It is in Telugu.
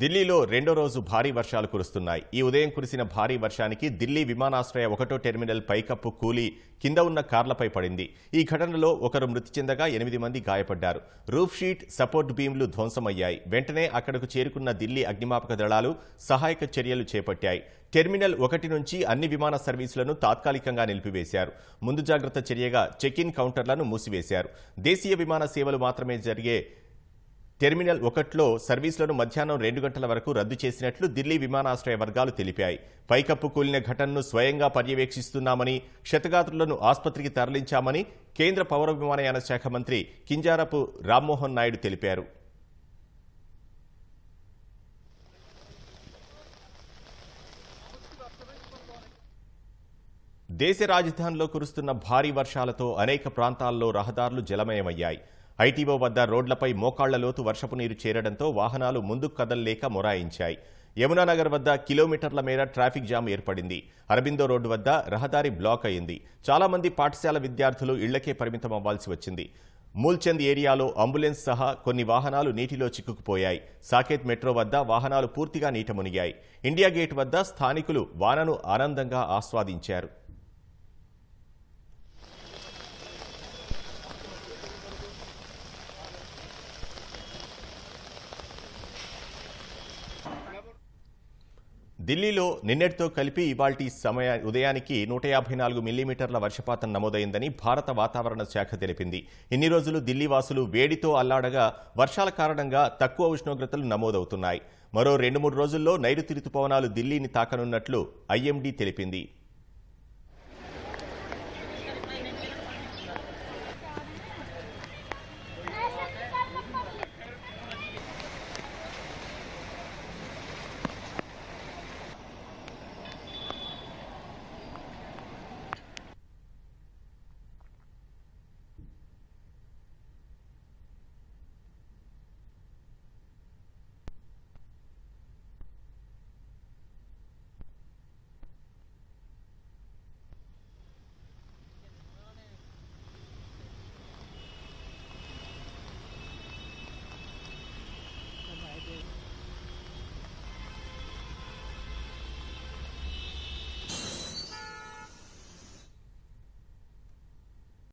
ఢిల్లీలో రెండో రోజు భారీ వర్షాలు కురుస్తున్నాయి. ఈ ఉదయం కురిసిన భారీ వర్షానికి ఢిల్లీ విమానాశ్రయ ఒకటో టెర్మినల్ పైకప్పు కూలి కింద ఉన్న కార్లపై పడింది. ఈ ఘటనలో ఒకరు మృతి చెందగా ఎనిమిది మంది గాయపడ్డారు. రూఫ్ షీట్ సపోర్ట్ బీమ్లు ధ్వంసమయ్యాయి. వెంటనే అక్కడకు చేరుకున్న ఢిల్లీ అగ్నిమాపక దళాలు సహాయక చర్యలు చేపట్టాయి. టెర్మినల్ ఒకటి నుంచి అన్ని విమాన సర్వీసులను తాత్కాలికంగా నిలిపివేశారు. ముందు జాగ్రత్త చర్యగా చెక్ ఇన్ కౌంటర్లను మూసివేశారు. దేశీయ విమాన సేవలు మాత్రమే జరిగే టెర్మినల్ ఒకట్లో సర్వీసులను మధ్యాహ్నం రెండు గంటల వరకు రద్దు చేసినట్లు ఢిల్లీ విమానాశ్రయ వర్గాలు తెలిపాయి. పైకప్పు కూలిన ఘటనను స్వయంగా పర్యవేక్షిస్తున్నామని క్షతగాత్రులను ఆసుపత్రికి తరలించామని కేంద్ర పౌర విమానయాన శాఖ మంత్రి కింజారపు రామ్మోహన్ నాయుడు తెలిపారు. దేశ రాజధానిలో కురుస్తున్న భారీ వర్షాలతో అనేక ప్రాంతాల్లో రహదారులు జలమయమయ్యాయి. ఐటీఓ వద్ద రోడ్లపై మోకాళ్ళ లోతు వర్షపు నీరు చేరడంతో వాహనాలు ముందుకు కదలలేక మొరాయించాయి. యమునానగర్ వద్ద కిలోమీటర్ల మేర ట్రాఫిక్ జామ్ ఏర్పడింది. అరబిందో రోడ్డు వద్ద రహదారి బ్లాక్ అయింది. చాలా మంది పాఠశాల విద్యార్థులు ఇళ్ళకే పరిమితం అవ్వాల్సి వచ్చింది. మూల్చంద్ ఏరియాలో అంబులెన్స్ సహా కొన్ని వాహనాలు నీటిలో చిక్కుకుపోయాయి. సాకేత్ మెట్రో వద్ద వాహనాలు పూర్తిగా నీట మునిగాయి. ఇండియా గేట్ వద్ద స్థానికులు వానను ఆనందంగా ఆస్వాదించారు. ఢిల్లీలో నిన్నటితో కలిపి ఇవాల్టి సమయ ఉదయానికి నూట యాభై నాలుగు మిల్లీమీటర్ల వర్షపాతం నమోదైందని భారత వాతావరణ శాఖ తెలిపింది. ఇన్ని రోజులు ఢిల్లీ వాసులు వేడితో అల్లాడగా వర్షాల కారణంగా తక్కువ ఉష్ణోగ్రతలు నమోదవుతున్నాయి. మరో రెండు మూడు రోజుల్లో నైరుతి రుతుపవనాలు ఢిల్లీని తాకనున్నట్లు ఐఎండీ తెలిపింది.